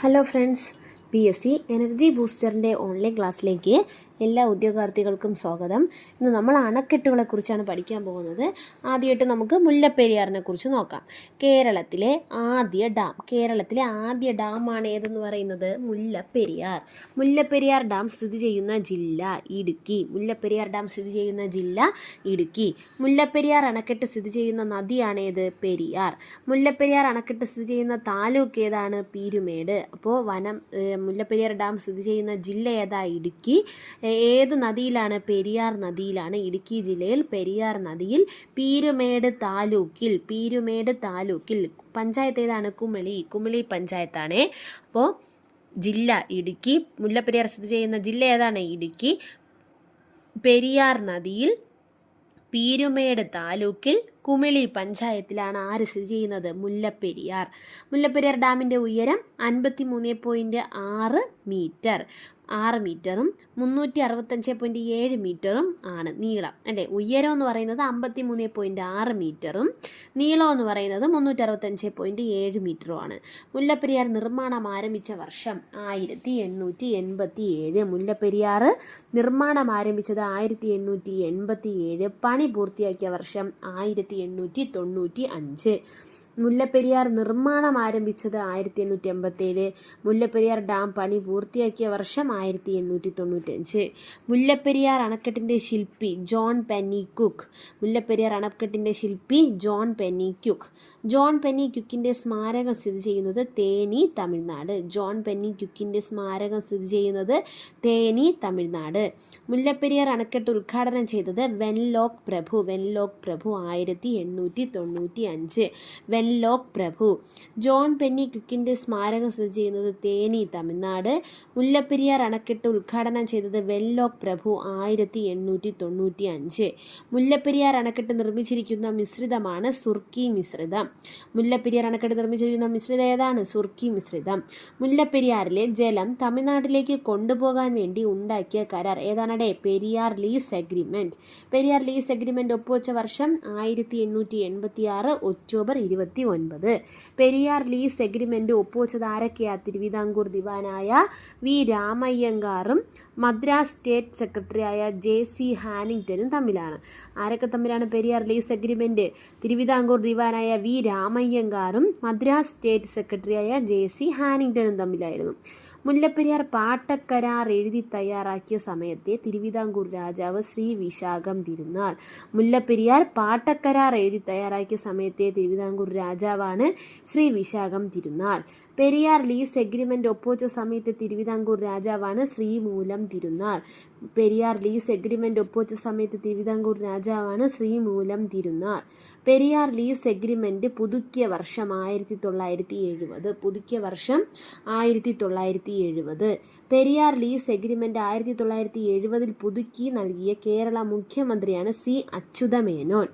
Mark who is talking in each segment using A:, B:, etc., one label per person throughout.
A: Hello friends P S C energy ബൂസ്റ്ററിന്റെ online ക്ലാസ്സിലേക്ക് എല്ലാ ഉദ്യോഗാർത്ഥികൾക്കും സ്വാഗതം. ഇന്ന് നമ്മൾ അണക്കെട്ടുകളെ കുറിച്ചാണ് പഠിക്കാൻ പോകുന്നത്. ആദ്യമായിട്ട് നമുക്ക് മുല്ലപ്പെരിയാറിനെ കുറിച്ച് നോക്കാം. കേരളത്തിലെ ആദ്യ ഡാം കേരളത്തിലെ ആദ്യ ഡാമാണ് ഏതെന്ന് പറയുന്നത്? മുല്ലപ്പെരിയാർ. മുല്ലപ്പെരിയാർ ഡാം സ്ഥിതി ചെയ്യുന്ന ജില്ല ഇടുക്കി. മുല്ലപ്പെരിയാർ ഡാം സ്ഥിതി ചെയ്യുന്ന ജില്ല ഇടുക്കി. മുല്ലപ്പെരിയാർ അണക്കെട്ട് സ്ഥിതി ചെയ്യുന്ന നദിയാണ് ഏത്? പെരിയാർ. മുല്ലപ്പെരിയാർ അണക്കെട്ട് സ്ഥിതി ചെയ്യുന്ന താലൂക്ക് ഏതാണ്? പീരുമേട്. അപ്പോൾ വനം മുല്ലപ്പെരിയാർ ഡാം സ്ഥിതി ചെയ്യുന്ന ജില്ല ഏതാ? ഇടുക്കി. ഏത് നദിയിലാണ്? പെരിയാർ നദിയിലാണ്. ഇടുക്കി ജില്ലയിൽ പെരിയാർ നദിയിൽ പീരുമേട് താലൂക്കിൽ പീരുമേട് താലൂക്കിൽ പഞ്ചായത്ത് ഏതാണ്? കുമിളി കുമിളി പഞ്ചായത്താണ്. അപ്പോൾ ജില്ല ഇടുക്കി മുല്ലപ്പെരിയാർ സ്ഥിതി ചെയ്യുന്ന ജില്ല ഏതാണ്? ഇടുക്കി. പെരിയാർ നദിയിൽ പീരുമേട് താലൂക്കിൽ കുമിളി പഞ്ചായത്തിലാണ് ആര് സ്ഥിതി ചെയ്യുന്നത്? മുല്ലപ്പെരിയാർ. മുല്ലപ്പെരിയാർ ഡാമിന്റെ ഉയരം അൻപത്തി മൂന്ന് പോയിന്റ് ആറ് മീറ്റർ. ആറ് മീറ്ററും മുന്നൂറ്റി അറുപത്തഞ്ച് പോയിന്റ് ഏഴ് മീറ്ററും ആണ് നീളം. അല്ലേ? ഉയരം എന്ന് പറയുന്നത് അമ്പത്തി മൂന്ന് പോയിന്റ് ആറ് മീറ്ററും നീളം എന്ന് പറയുന്നത് മുന്നൂറ്റി അറുപത്തഞ്ച് പോയിന്റ് ഏഴ് മീറ്ററുമാണ് മുല്ലപ്പെരിയാർ നിർമ്മാണം ആരംഭിച്ച വർഷം ആയിരത്തി എണ്ണൂറ്റി എൺപത്തി ഏഴ് മുല്ലപ്പെരിയാർ നിർമ്മാണം ആരംഭിച്ചത് ആയിരത്തി എണ്ണൂറ്റി എൺപത്തി ഏഴ് പണി പൂർത്തിയാക്കിയ വർഷം ആയിരത്തി എണ്ണൂറ്റി തൊണ്ണൂറ്റി അഞ്ച്. മുല്ലപ്പെരിയാർ നിർമ്മാണം ആരംഭിച്ചത് ആയിരത്തി എണ്ണൂറ്റി എൺപത്തേഴ് മുല്ലപ്പെരിയാർ ഡാം പണി പൂർത്തിയാക്കിയ വർഷം ആയിരത്തി എണ്ണൂറ്റി തൊണ്ണൂറ്റഞ്ച് മുല്ലപ്പെരിയാർ അണക്കെട്ടിന്റെ ശില്പി ജോൺ പെന്നി കുക്ക് മുല്ലപ്പെരിയാർ അണക്കെട്ടിന്റെ ശില്പി ജോൺ പെന്നി ക്യുക്ക് ജോൺ പെന്നി ക്യുക്കിന്റെ സ്മാരകം സ്ഥിതി ചെയ്യുന്നത് തേനി തമിഴ്നാട്. ജോൺ പെന്നി ക്യുക്കിന്റെ സ്മാരകം സ്ഥിതി ചെയ്യുന്നത് തേനി തമിഴ്നാട്. മുല്ലപ്പെരിയാർ അണക്കെട്ട് ഉദ്ഘാടനം ചെയ്തത് വെൻലോക് പ്രഭു. വെൻലോക് പ്രഭു ആയിരത്തി എണ്ണൂറ്റി തൊണ്ണൂറ്റി അഞ്ച് വെൻലോക്ക് പ്രഭു. ജോൺ പെന്നി കുക്കിന്റെ സ്മാരകം സ്ഥിതി ചെയ്യുന്നത് തേനി തമിഴ്നാട്. മുല്ലപ്പെരിയാർ അണക്കെട്ട് ഉദ്ഘാടനം ചെയ്തത് വെൻലോക്ക് പ്രഭു ആയിരത്തി എണ്ണൂറ്റി തൊണ്ണൂറ്റി അഞ്ച് മുല്ലപ്പെരിയാർ അണക്കെട്ട് നിർമ്മിച്ചിരിക്കുന്ന മിശ്രിതമാണ് സുർക്കി മിശ്രിതം. മുല്ലപ്പെരിയാർ അണക്കെട്ട് നിർമ്മിച്ചിരിക്കുന്ന മിശ്രിതം ഏതാണ്? സുർക്കി മിശ്രിതം. മുല്ലപ്പെരിയാറിലെ ജലം തമിഴ്നാട്ടിലേക്ക് കൊണ്ടുപോകാൻ വേണ്ടി ഉണ്ടാക്കിയ കരാർ ഏതാണടെ? Periyar lease agreement Periyar lease agreement ഒപ്പുവെച്ച വർഷം ആയിരത്തി എണ്ണൂറ്റി എൺപത്തി ആറ് ഒക്ടോബർ ഇരുപത്തി ഒൻപത് പെരിയാർ ലീസ് എഗ്രിമെന്റ് ഒപ്പുവെച്ചത് ആരൊക്കെയാ? തിരുവിതാംകൂർ ദിവാനായ വി രാമയ്യങ്കാറും മദ്രാസ് സ്റ്റേറ്റ് സെക്രട്ടറിയായ ജെ സി ഹാനിങ്ടനും തമ്മിലാണ്. ആരൊക്കെ തമ്മിലാണ് പെരിയാർ ലീസ് എഗ്രിമെന്റ് തിരുവിതാംകൂർ ദിവാനായ വി രാമയ്യങ്കാറും മദ്രാസ് സ്റ്റേറ്റ് സെക്രട്ടറിയായ ജെ സി ഹാനിങ്ടനും തമ്മിലായിരുന്നു. മുല്ലപ്പെരിയാർ പാട്ടക്കരാർ എഴുതി തയ്യാറാക്കിയ സമയത്തെ തിരുവിതാംകൂർ രാജാവ് ശ്രീ വിശാഖം തിരുനാൾ. മുല്ലപ്പെരിയാർ പാട്ടക്കരാർ എഴുതി തയ്യാറാക്കിയ സമയത്തെ തിരുവിതാംകൂർ രാജാവാണ് ശ്രീ വിശാഖം തിരുനാൾ. പെരിയാർ ലീസ് എഗ്രിമെന്റ് ഒപ്പുവച്ച സമയത്തെ തിരുവിതാംകൂർ രാജാവാണ് ശ്രീമൂലം തിരുനാൾ. പെരിയാർ ലീസ് എഗ്രിമെന്റ് ഒപ്പുവെച്ച സമയത്ത് തിരുവിതാംകൂർ രാജാവാണ് ശ്രീമൂലം തിരുനാൾ. പെരിയാർ ലീസ് എഗ്രിമെന്റ് പുതുക്കിയ വർഷം ആയിരത്തി തൊള്ളായിരത്തി എഴുപത് പുതുക്കിയ വർഷം ആയിരത്തി തൊള്ളായിരത്തി എഴുപത് പെരിയാർ ലീസ് എഗ്രിമെന്റ് ആയിരത്തി തൊള്ളായിരത്തി എഴുപതിൽ പുതുക്കി നൽകിയ കേരള മുഖ്യമന്ത്രിയാണ് സി അച്യുതമേനോൻ.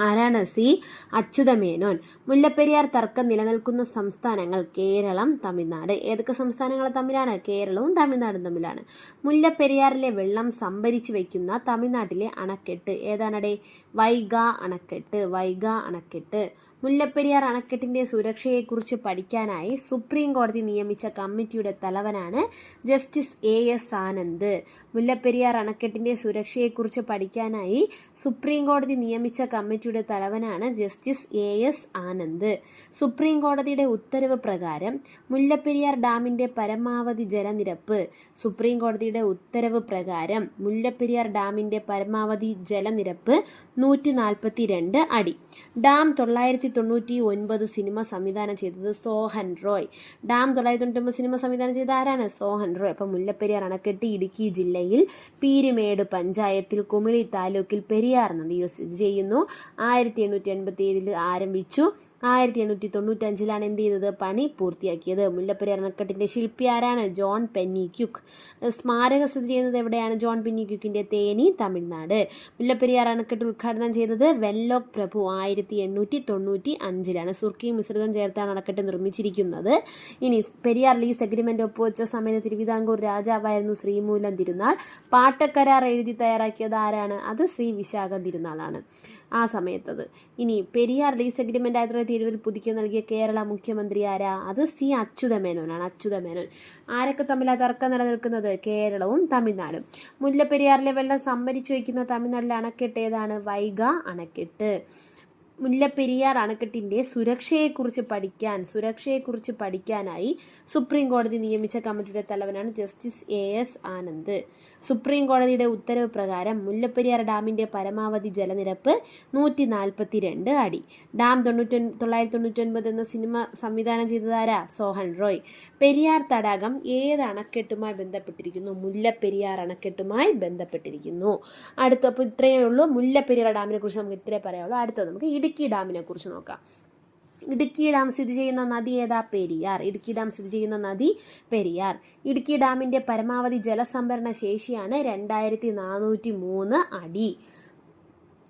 A: ആരാണ്? സി. അച്യുതമേനോൻ. മുല്ലപ്പെരിയാർ തർക്കം നിലനിൽക്കുന്ന സംസ്ഥാനങ്ങൾ കേരളം തമിഴ്നാട്. ഏതൊക്കെ സംസ്ഥാനങ്ങൾ തമ്മിലാണ്? കേരളവും തമിഴ്നാടും തമ്മിലാണ്. മുല്ലപ്പെരിയാറിലെ വെള്ളം സംഭരിച്ചു വയ്ക്കുന്ന തമിഴ്നാട്ടിലെ അണക്കെട്ട് ഏതാണടെ? വൈഗ അണക്കെട്ട്. വൈഗ അണക്കെട്ട്. മുല്ലപ്പെരിയാർ അണക്കെട്ടിന്റെ സുരക്ഷയെക്കുറിച്ച് പഠിക്കാനായി സുപ്രീം കോടതി നിയമിച്ച കമ്മിറ്റിയുടെ തലവനാണ് Justice A S Anand. Mullaperiyar അണക്കെട്ടിന്റെ സുരക്ഷയെക്കുറിച്ച് പഠിക്കാനായി സുപ്രീം കോടതി നിയമിച്ച കമ്മിറ്റിയുടെ തലവനാണ് Justice A S Anand. Supreme കോടതിയുടെ ഉത്തരവ് പ്രകാരം മുല്ലപ്പെരിയാർ ഡാമിന്റെ പരമാവധി ജലനിരപ്പ്. സുപ്രീം കോടതിയുടെ ഉത്തരവ് പ്രകാരം മുല്ലപ്പെരിയാർ ഡാമിന്റെ പരമാവധി ജലനിരപ്പ് നൂറ്റി നാൽപ്പത്തി രണ്ട് അടി. ഡാം തൊള്ളായിരത്തി തൊണ്ണൂറ്റി ഒൻപത് സിനിമ സംവിധാനം ചെയ്തത് സോഹൻ റോയ്. ഡാം തൊള്ളായിരത്തി തൊണ്ണൂറ്റി ഒമ്പത് സിനിമ സംവിധാനം ചെയ്ത ആരാണ്? സോഹൻ റോയ്. അപ്പം മുല്ലപ്പെരിയാർ അണക്കെട്ട് ഇടുക്കി ജില്ലയിൽ പീരുമേട് പഞ്ചായത്തിൽ കുമിളി താലൂക്കിൽ പെരിയാർ നദിയിൽ സ്ഥിതി ചെയ്യുന്നു. ആയിരത്തി എണ്ണൂറ്റി എൺപത്തി ഏഴിൽ ആരംഭിച്ചു. ആയിരത്തി എണ്ണൂറ്റി തൊണ്ണൂറ്റഞ്ചിലാണ് എന്ത് ചെയ്തത് പണി പൂർത്തിയാക്കിയത്. മുല്ലപ്പെരിയാർ അണക്കെട്ടിന്റെ ശില്പി ആരാണ്? ജോൺ പെന്നി ക്യുക്ക് സ്മാരകം സ്ഥിതി ചെയ്യുന്നത് എവിടെയാണ്? ജോൺ പെന്നി ക്യുക്കിന്റെ തേനി തമിഴ്നാട്. മുല്ലപ്പെരിയാർ അണക്കെട്ട് ഉദ്ഘാടനം ചെയ്തത് വെല്ലോക് പ്രഭു. ആയിരത്തി എണ്ണൂറ്റി തൊണ്ണൂറ്റി അഞ്ചിലാണ് സുർക്കി മിശ്രിതം ചേർത്താണ് അണക്കെട്ട് നിർമ്മിച്ചിരിക്കുന്നത്. ഇനി പെരിയാർ ലീസ് അഗ്രിമെന്റ് ഒപ്പുവെച്ച സമയത്ത് തിരുവിതാംകൂർ രാജാവായിരുന്നു ശ്രീമൂലം തിരുനാൾ. പാട്ടക്കരാർ എഴുതി തയ്യാറാക്കിയത് ആരാണ്? അത് ശ്രീ വിശാഖ തിരുനാളാണ്. ആ സമയത്തത്. ഇനി പെരിയാർ ലീസ് അഗ്രിമെന്റ് ആയിരത്തി തൊള്ളായിരത്തി എഴുപതിൽ പുതുക്കി നൽകിയ കേരള മുഖ്യമന്ത്രി ആരാ? അത് സി അച്യുതമേനോനാണ് അച്യുതമേനോൻ. ആരൊക്കെ തമ്മിലാണ് തർക്കം നിലനിൽക്കുന്നത്? കേരളവും തമിഴ്നാടും. മുല്ലപ്പെരിയാറിലെ വെള്ളം സംഭരിച്ചു വയ്ക്കുന്ന തമിഴ്നാട്ടിലെ അണക്കെട്ട് ഏതാണ്? വൈഗ അണക്കെട്ട്. മുല്ലപ്പെരിയാർ അണക്കെട്ടിന്റെ സുരക്ഷയെക്കുറിച്ച് പഠിക്കാൻ സുരക്ഷയെക്കുറിച്ച് പഠിക്കാനായി സുപ്രീം കോടതി നിയമിച്ച കമ്മിറ്റിയുടെ തലവനാണ് justice A S Anand. Supreme കോടതിയുടെ ഉത്തരവ് പ്രകാരം മുല്ലപ്പെരിയാർ ഡാമിന്റെ പരമാവധി ജലനിരപ്പ് നൂറ്റി നാൽപ്പത്തി രണ്ട് അടി. ഡാം തൊണ്ണൂറ്റി തൊള്ളായിരത്തി തൊണ്ണൂറ്റൊൻപത് എന്ന സിനിമ സംവിധാനം ചെയ്തതാരാ? സോഹൻ റോയ്. പെരിയാർ തടാകം ഏത് അണക്കെട്ടുമായി ബന്ധപ്പെട്ടിരിക്കുന്നു? മുല്ലപ്പെരിയാർ അണക്കെട്ടുമായി ബന്ധപ്പെട്ടിരിക്കുന്നു. അടുത്ത അപ്പോൾ ഇത്രയേ ഉള്ളൂ. മുല്ലപ്പെരിയാർ ഡാമിനെ കുറിച്ച് നമുക്ക് ഇത്രേ പറയാനുള്ളൂ. അടുത്തത് നമുക്ക് ഇടുക്കി ഡാമിനെ കുറിച്ച് നോക്കാം. ഇടുക്കി ഡാം സ്ഥിതി ചെയ്യുന്ന നദി ഏതാ? പെരിയാർ. ഇടുക്കി ഡാം സ്ഥിതി ചെയ്യുന്ന നദി പെരിയാർ. ഇടുക്കി ഡാമിന്റെ പരമാവധി ജലസംഭരണ ശേഷിയാണ് രണ്ടായിരത്തി നാനൂറ്റി മൂന്ന് അടി.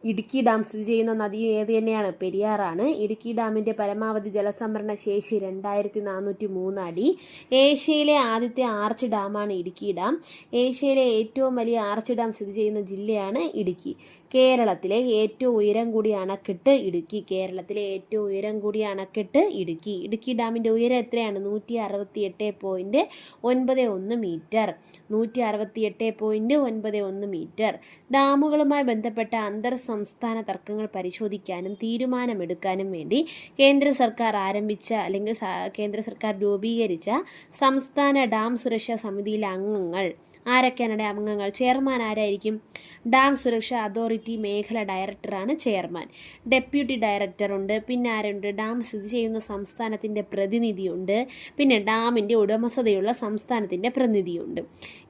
A: ഇടുക്കി ഡാം സ്ഥിതി ചെയ്യുന്ന നദി ഏത് തന്നെയാണ്? പെരിയാറാണ്. ഇടുക്കി ഡാമിന്റെ പരമാവധി ജലസംഭരണ ശേഷി രണ്ടായിരത്തി നാനൂറ്റി മൂന്ന് അടി. ഏഷ്യയിലെ ആദ്യത്തെ ആർച്ച് ഡാമാണ് ഇടുക്കി ഡാം. ഏഷ്യയിലെ ഏറ്റവും വലിയ ആർച്ച് ഡാം സ്ഥിതി ചെയ്യുന്ന ജില്ലയാണ് ഇടുക്കി. കേരളത്തിലെ ഏറ്റവും ഉയരം കൂടിയ അണക്കെട്ട് ഇടുക്കി. കേരളത്തിലെ ഏറ്റവും ഉയരം കൂടിയ അണക്കെട്ട് ഇടുക്കി. ഇടുക്കി ഡാമിന്റെ ഉയരം എത്രയാണ്? നൂറ്റി അറുപത്തി എട്ട് പോയിന്റ് ഒൻപത് ഒന്ന് മീറ്റർ. നൂറ്റി അറുപത്തി എട്ട് പോയിന്റ് ഒൻപത് ഒന്ന് മീറ്റർ. ഡാമുകളുമായി ബന്ധപ്പെട്ട അന്തർ സംസ്ഥാന തർക്കങ്ങൾ പരിശോധിക്കാനും തീരുമാനമെടുക്കാനും വേണ്ടി കേന്ദ്ര സർക്കാർ ആരംഭിച്ച അല്ലെങ്കിൽ കേന്ദ്ര സർക്കാർ രൂപീകരിച്ച സംസ്ഥാന ഡാം സുരക്ഷാ സമിതിയിലെ അംഗങ്ങൾ ആരൊക്കെയാണ് അംഗങ്ങൾ? ചെയർമാൻ ആരായിരിക്കും? ഡാം സുരക്ഷാ അതോറിറ്റി മേഖല ഡയറക്ടറാണ് ചെയർമാൻ. ഡെപ്യൂട്ടി ഡയറക്ടറുണ്ട്. പിന്നെ ആരുണ്ട്? ഡാം സ്ഥിതി ചെയ്യുന്ന സംസ്ഥാനത്തിന്റെ പ്രതിനിധിയുണ്ട്. പിന്നെ ഡാമിന്റെ ഉടമസ്ഥതയുള്ള സംസ്ഥാനത്തിന്റെ പ്രതിനിധിയുണ്ട്.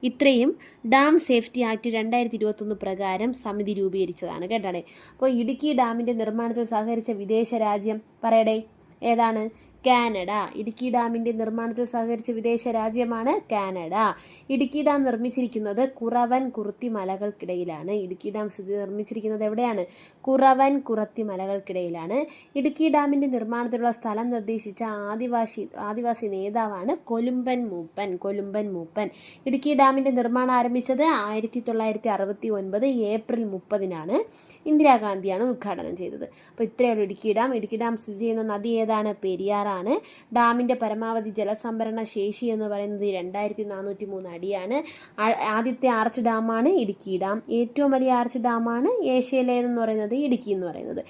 A: ഇത്രയും ഡാം സേഫ്റ്റി ആക്ട് രണ്ടായിരത്തി ഇരുപത്തൊന്ന് പ്രകാരം സമിതി രൂപീകരിച്ചതാണ്. കേട്ടാണേ അപ്പോൾ ഇടുക്കി ഡാമിന്റെ നിർമ്മാണത്തിൽ സഹകരിച്ച വിദേശ രാജ്യം പറയടേ? ഏതാണ്? കാനഡ. ഇടുക്കി ഡാമിന്റെ നിർമ്മാണത്തിൽ സഹകരിച്ച വിദേശ രാജ്യമാണ് കാനഡ. ഇടുക്കി ഡാം നിർമ്മിച്ചിരിക്കുന്നത് കുറവൻ കുറുത്തി മലകൾക്കിടയിലാണ്. ഇടുക്കി ഡാം സ്ഥിതി നിർമ്മിച്ചിരിക്കുന്നത് എവിടെയാണ്? കുറവൻ കുറത്തി മലകൾക്കിടയിലാണ്. ഇടുക്കി ഡാമിന്റെ നിർമ്മാണത്തിലുള്ള സ്ഥലം നിർദ്ദേശിച്ച ആദിവാസി ആദിവാസി നേതാവാണ് കൊലുമ്പൻ മൂപ്പൻ കൊലുമ്പൻ മൂപ്പൻ. ഇടുക്കി ഡാമിന്റെ നിർമ്മാണം ആരംഭിച്ചത് ആയിരത്തി തൊള്ളായിരത്തി അറുപത്തി ഒൻപത് ഏപ്രിൽ മുപ്പതിനാണ്. ഇന്ദിരാഗാന്ധിയാണ് ഉദ്ഘാടനം ചെയ്തത്. അപ്പോൾ ഇത്രയുള്ള ഇടുക്കി ഡാം. ഇടുക്കി ഡാം സ്ഥിതി ചെയ്യുന്ന നദി ഏതാണ്? പെരിയാറാണ് ഡാമിന്റെ പരമാവധി ജലസംഭരണ ശേഷി എന്ന് പറയുന്നത് രണ്ടായിരത്തി നാനൂറ്റി മൂന്ന് അടിയാണ് ആദ്യത്തെ ആർച്ച് ഡാമാണ് ഇടുക്കി ഡാം. ഏറ്റവും വലിയ ആർച്ച് ഡാമാണ് ഏഷ്യയിലേതെന്ന് പറയുന്നത് ഇടുക്കി എന്ന് പറയുന്നത്.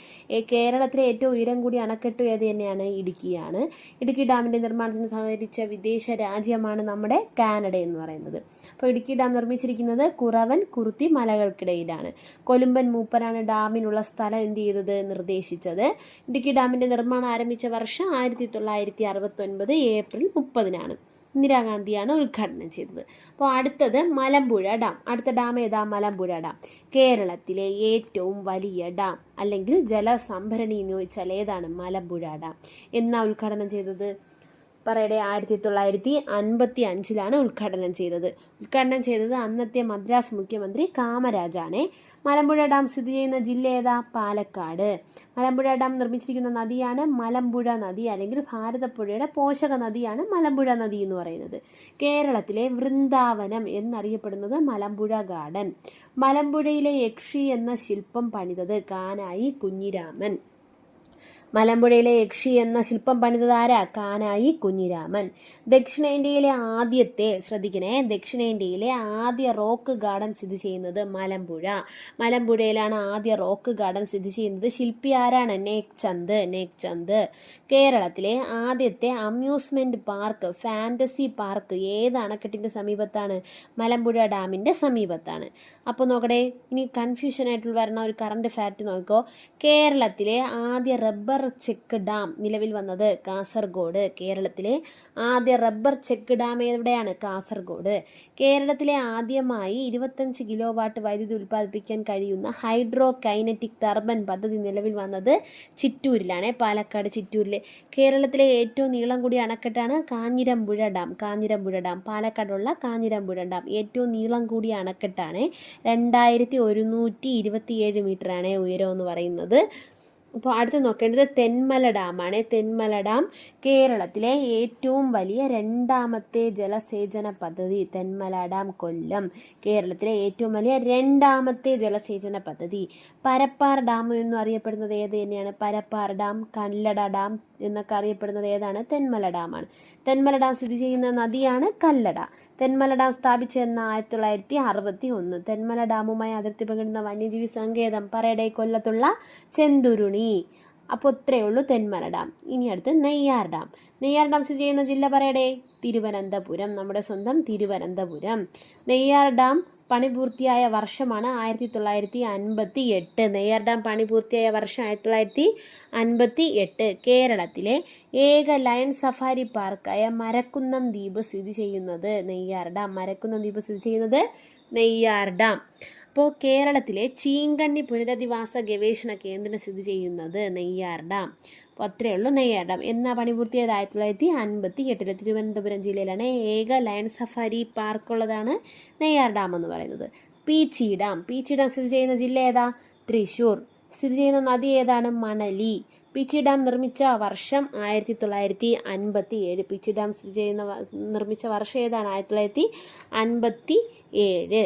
A: കേരളത്തിലെ ഏറ്റവും ഉയരം കൂടി അണക്കെട്ട് ഏത് തന്നെയാണ്? ഇടുക്കിയാണ്. ഇടുക്കി ഡാമിന്റെ നിർമ്മാണത്തിന് സഹകരിച്ച വിദേശ രാജ്യമാണ് നമ്മുടെ കാനഡ എന്ന് പറയുന്നത്. അപ്പോൾ ഇടുക്കി ഡാം നിർമ്മിച്ചിരിക്കുന്നത് കുറവൻ കുറുത്തി മലകൾക്കിടയിലാണ്. കൊലുമ്പൻ മൂപ്പരാണ് ഡാമിനുള്ള സ്ഥലം എന്ത് ചെയ്തത്? നിർദ്ദേശിച്ചത്. ഇടുക്കി ഡാമിന്റെ നിർമ്മാണം ആരംഭിച്ച വർഷം ആയിരത്തി തൊള്ളായിരത്തി അറുപത്തൊൻപത് ഏപ്രിൽ മുപ്പതിനാണ്. ഇന്ദിരാഗാന്ധിയാണ് ഉദ്ഘാടനം ചെയ്തത്. അപ്പോൾ അടുത്തത് മലമ്പുഴ ഡാം. അടുത്ത ഡാം ഏതാ? മലമ്പുഴ ഡാം. കേരളത്തിലെ ഏറ്റവും വലിയ ഡാം അല്ലെങ്കിൽ ജലസംഭരണി എന്ന് ചോദിച്ചാൽ ഏതാണ്? മലമ്പുഴ ഡാം. എന്നാ ഉദ്ഘാടനം ചെയ്തത്? പറയടെ ആയിരത്തി തൊള്ളായിരത്തി അൻപത്തി അഞ്ചിലാണ് ഉദ്ഘാടനം ചെയ്തത്. ഉദ്ഘാടനം ചെയ്തത് അന്നത്തെ മദ്രാസ് മുഖ്യമന്ത്രി കാമരാജാണ്. മലമ്പുഴ ഡാം സ്ഥിതി ചെയ്യുന്ന ജില്ല ഏതാ? പാലക്കാട്. മലമ്പുഴ ഡാം നിർമ്മിച്ചിരിക്കുന്ന നദിയാണ് മലമ്പുഴ നദി അല്ലെങ്കിൽ ഭാരതപ്പുഴയുടെ പോഷക നദിയാണ് മലമ്പുഴ നദി എന്ന് പറയുന്നത്. കേരളത്തിലെ വൃന്ദാവനം എന്നറിയപ്പെടുന്നത് മലമ്പുഴ ഗാർഡൻ. മലമ്പുഴയിലെ യക്ഷി എന്ന ശില്പം പണിതത് കാനായി കുഞ്ഞിരാമൻ. മലമ്പുഴയിലെ യക്ഷി എന്ന ശില്പം പണിതതാര? കാനായി കുഞ്ഞിരാമൻ. ദക്ഷിണേന്ത്യയിലെ ആദ്യത്തെ ശ്രദ്ധിക്കണേ ദക്ഷിണേന്ത്യയിലെ ആദ്യ റോക്ക് ഗാർഡൻ സ്ഥിതി ചെയ്യുന്നത് മലമ്പുഴ. മലമ്പുഴയിലാണ് ആദ്യ റോക്ക് ഗാർഡൻ സ്ഥിതി ചെയ്യുന്നത്. ശില്പി ആരാണ്? നേക് ചന്ദ് നേക് ചന്ദ് കേരളത്തിലെ ആദ്യത്തെ അമ്യൂസ്മെന്റ് പാർക്ക് ഫാന്റസി പാർക്ക്. ഏത് അണക്കെട്ടിന്റെ സമീപത്താണ്? മലമ്പുഴ ഡാമിന്റെ സമീപത്താണ്. അപ്പോൾ നോക്കട്ടെ ഇനി കൺഫ്യൂഷൻ ആയിട്ടുള്ള വരണ ഒരു കറണ്ട് ഫാക്റ്റ് നോക്കിക്കോ. കേരളത്തിലെ ആദ്യ റബ്ബർ ചെക്ക് ഡാം നിലവിൽ വന്നത് കാസർഗോഡ് കേരളത്തിലെ ആദ്യ റബ്ബർ ചെക്ക് ഡാം എവിടെയാണ് കാസർഗോഡ്. കേരളത്തിലെ ആദ്യമായി ഇരുപത്തഞ്ച് കിലോ വാട്ട് വൈദ്യുതി ഉൽപ്പാദിപ്പിക്കാൻ കഴിയുന്ന ഹൈഡ്രോ കൈനറ്റിക് ടർബൻ പദ്ധതി നിലവിൽ വന്നത് ചിറ്റൂരിലാണ് പാലക്കാട് ചിറ്റൂരിലെ. കേരളത്തിലെ ഏറ്റവും നീളം കൂടിയ അണക്കെട്ടാണ് കാഞ്ഞിരമ്പുഴ ഡാം. കാഞ്ഞിരമ്പുഴ ഡാം പാലക്കാടുള്ള കാഞ്ഞിരമ്പുഴ ഡാം ഏറ്റവും നീളം കൂടിയ അണക്കെട്ടാണ്. രണ്ടായിരത്തി ഒരുന്നൂറ്റി ഇരുപത്തിയേഴ് മീറ്ററാണ് ഉയരം എന്ന് പറയുന്നത്. അപ്പോൾ അടുത്ത് നോക്കേണ്ടത് തെന്മല ഡാമാണ്. തെന്മല ഡാം കേരളത്തിലെ ഏറ്റവും വലിയ രണ്ടാമത്തെ ജലസേചന പദ്ധതി തെന്മല ഡാം കൊല്ലം. കേരളത്തിലെ ഏറ്റവും വലിയ രണ്ടാമത്തെ ജലസേചന പദ്ധതി പരപ്പാർ ഡാം എന്നും അറിയപ്പെടുന്നത് ഏത് തന്നെയാണ്? പരപ്പാർ ഡാം കല്ലട ഡാം എന്നൊക്കെ അറിയപ്പെടുന്നത് ഏതാണ്? തെന്മല ഡാമാണ്. തെന്മല ഡാം സ്ഥിതി ചെയ്യുന്ന നദിയാണ് കല്ലട. തെന്മല ഡാം സ്ഥാപിച്ചതെന്ന ആയിരത്തി തൊള്ളായിരത്തി അറുപത്തി ഒന്ന് തെന്മല ഡാമുമായി അതിർത്തി പങ്കിടുന്ന വന്യജീവി സങ്കേതം പറയുടെ കൊല്ലത്തുള്ള ചെന്തുരുണി. അപ്പോൾ ഇത്രയേ ഉള്ളൂ തെന്മല ഡാം. ഇനി അടുത്ത് നെയ്യാർ ഡാം. നെയ്യാർ ഡാം സ്ഥിതി ചെയ്യുന്ന ജില്ല പറയടേ? തിരുവനന്തപുരം. നമ്മുടെ സ്വന്തം തിരുവനന്തപുരം. നെയ്യാർ ഡാം പണി പൂർത്തിയായ വർഷമാണ് ആയിരത്തി തൊള്ളായിരത്തി അൻപത്തി എട്ട് നെയ്യാർ ഡാം പണി പൂർത്തിയായ വർഷം ആയിരത്തി തൊള്ളായിരത്തി അൻപത്തി എട്ട് കേരളത്തിലെ ഏക ലയൺ സഫാരി പാർക്കായ മരക്കുന്നം ദ്വീപ് സ്ഥിതി ചെയ്യുന്നത് നെയ്യാർ ഡാം. മരക്കുന്നം ദ്വീപ് സ്ഥിതി ചെയ്യുന്നത് നെയ്യാർ ഡാം. അപ്പോൾ കേരളത്തിലെ ചീങ്കണ്ണി പുനരധിവാസ ഗവേഷണ കേന്ദ്രം സ്ഥിതി ചെയ്യുന്നത് നെയ്യാർ ഡാം. അപ്പോൾ അത്രയേ ഉള്ളൂ നെയ്യാർ ഡാം. എന്ന പണി പൂർത്തിയായത് ആയിരത്തി തൊള്ളായിരത്തി അൻപത്തി എട്ടിൽ തിരുവനന്തപുരം ജില്ലയിലാണ്. ഏക ലയൺ സഫാരി പാർക്കുള്ളതാണ് നെയ്യാർ ഡാം എന്ന് പറയുന്നത്. പീച്ചി ഡാം. പീച്ചി ഡാം സ്ഥിതി ചെയ്യുന്ന ജില്ല ഏതാ? തൃശ്ശൂർ. സ്ഥിതി ചെയ്യുന്ന നദി ഏതാണ്? മണലി. പിച്ചി ഡാം നിർമ്മിച്ച വർഷം ആയിരത്തി തൊള്ളായിരത്തി അൻപത്തി ഏഴ് പിച്ചി ഡാം സ്ഥിതി ചെയ്യുന്ന നിർമ്മിച്ച വർഷം ഏതാണ്? ആയിരത്തി തൊള്ളായിരത്തി അൻപത്തി ഏഴ്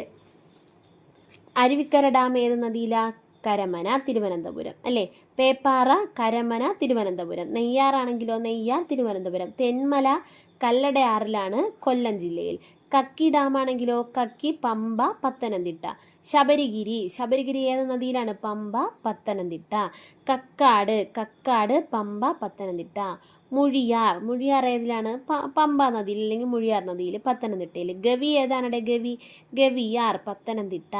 A: അരുവിക്കര ഡാം ഏത് നദിയിലാ? കരമന തിരുവനന്തപുരം. അല്ലേ? പേപ്പാറ കരമന തിരുവനന്തപുരം. നെയ്യാറാണെങ്കിലോ നെയ്യാർ തിരുവനന്തപുരം. തെന്മല കല്ലടയാറിലാണ് കൊല്ലം ജില്ലയിൽ. കക്കി ഡാം ആണെങ്കിലോ കക്കി പമ്പ പത്തനംതിട്ട. ശബരിഗിരി ശബരിഗിരി ഏത് നദിയിലാണ്? പമ്പ പത്തനംതിട്ട. കക്കാട് കക്കാട് പമ്പ പത്തനംതിട്ട. മുഴിയാർ മുഴിയാർ ഏതിലാണ്? പമ്പ നദിയിൽ അല്ലെങ്കിൽ മുഴിയാർ നദിയിൽ പത്തനംതിട്ടയിൽ. ഗവി ഏതാണ് ഗവി? ഗവിയാർ പത്തനംതിട്ട.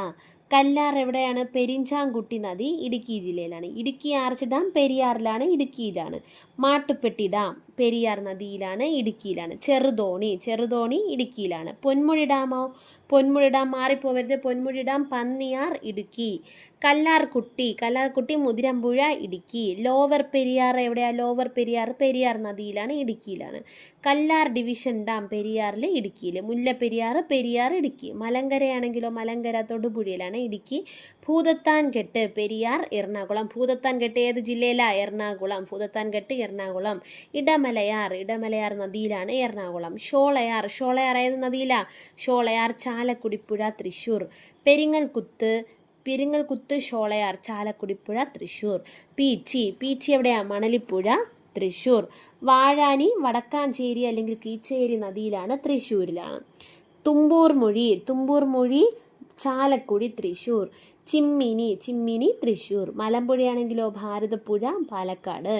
A: കല്ലാർ എവിടെയാണ്? പെരിഞ്ചാംകുട്ടി നദി ഇടുക്കി ജില്ലയിലാണ്. ഇടുക്കി ആർച്ച് ഡാം പെരിയാറിലാണ് ഇടുക്കിയിലാണ് മാട്ടുപ്പെട്ടി ഡാം പെരിയാർ നദിയിലാണ് ഇടുക്കിയിലാണ്. ചെറുതോണി ചെറുതോണി ഇടുക്കിയിലാണ്. പൊന്മുഴി ഡാമോ പൊന്മുഴി ഡാം മാറിപ്പോവരുത്. പൊന്മുഴി ഡാം പന്നിയാർ ഇടുക്കി. കല്ലാർകുട്ടി കല്ലാർകുട്ടി മുതിരമ്പുഴ ഇടുക്കി. ലോവർ പെരിയാർ എവിടെയാ? ലോവർ പെരിയാർ പെരിയാർ നദിയിലാണ് ഇടുക്കിയിലാണ്. കല്ലാർ ഡിവിഷൻ ഡാം പെരിയാറിൽ ഇടുക്കിയിൽ. മുല്ലപ്പെരിയാർ പെരിയാർ ഇടുക്കി. മലങ്കരയാണെങ്കിലോ മലങ്കര തൊടുപുഴയിലാണ് ഇടുക്കി. ഭൂതത്താൻ കെട്ട് പെരിയാർ എറണാകുളം. ഭൂതത്താൻ കെട്ട് ഏത് ജില്ലയിലാണ് എറണാകുളം. ഭൂതത്താൻ കെട്ട് എറണാകുളം. ഇടമലയാർ ഇടമലയാർ നദിയിലാണ് എറണാകുളം. ഷോളയാർ ഷോളയാർ ഏത് നദിയിലാണ് ഷോളയാർ ചാലക്കുടിപ്പുഴ തൃശ്ശൂർ പെരിങ്ങൽകുത്ത് പെരിങ്ങൽകുത്ത് ഷോളയാർ ചാലക്കുടിപ്പുഴ തൃശ്ശൂർ പീച്ചി പീച്ചി എവിടെയാ? മണലിപ്പുഴ തൃശ്ശൂർ വാഴാനി വടക്കാഞ്ചേരി അല്ലെങ്കിൽ കീച്ചേരി നദിയിലാണ് തൃശ്ശൂരിലാണ് തുമ്പൂർ മൊഴി തുമ്പൂർ മൊഴി ചാലക്കുടി തൃശ്ശൂർ ചിമ്മിനി ചിമ്മിനി തൃശ്ശൂർ മലമ്പുഴയാണെങ്കിലോ ഭാരതപ്പുഴ പാലക്കാട്.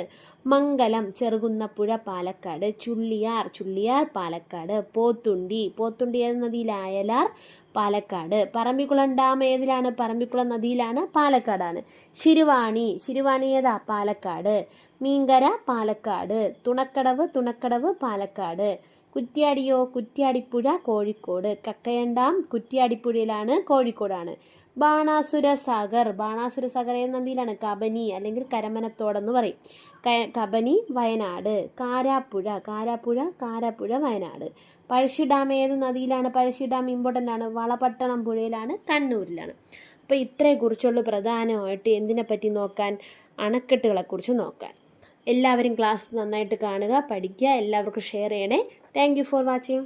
A: മംഗലം ചെറുകുന്നപ്പുഴ പാലക്കാട്. ചുള്ളിയാർ ചുള്ളിയാർ പാലക്കാട്. പോത്തുണ്ടി പോത്തുണ്ടി ഏത് അയലാർ പാലക്കാട്. പറമ്പിക്കുളം ഡാം ഏതിലാണ്? പറമ്പിക്കുളം നദിയിലാണ് പാലക്കാടാണ്. ശിരുവാണി ശിരുവാണി ഏതാ? പാലക്കാട്. മീങ്കര പാലക്കാട്. തുണക്കടവ് തുണക്കടവ് പാലക്കാട്. കുറ്റ്യാടിയോ കുറ്റ്യാടിപ്പുഴ കോഴിക്കോട്. കക്കയം ഡാം കുറ്റ്യാടിപ്പുഴയിലാണ് കോഴിക്കോടാണ്. ബാണാസുര സാഗർ. ബാണാസുര സാഗർ ഏത് നദിയിലാണ് കബനി അല്ലെങ്കിൽ കരമനത്തോടെന്ന് പറയും. കബനി വയനാട്. കാരാപ്പുഴ കാരാപ്പുഴ കാരാപ്പുഴ വയനാട്. പഴശ്ശി ഡാം ഏത് നദിയിലാണ്? പഴശ്ശി ഡാം ഇമ്പോർട്ടന്റ് ആണ്. വളപട്ടണം പുഴയിലാണ് കണ്ണൂരിലാണ്. അപ്പോൾ ഇത്രയെക്കുറിച്ചുള്ള പ്രധാനമായിട്ട്. എന്തിനെ പറ്റി നോക്കാൻ അണക്കെട്ടുകളെക്കുറിച്ച് നോക്കാൻ. എല്ലാവരും ക്ലാസ് നന്നായിട്ട് കാണുക പഠിക്കുക. എല്ലാവർക്കും ഷെയർ ചെയ്യണേ. Thank for watching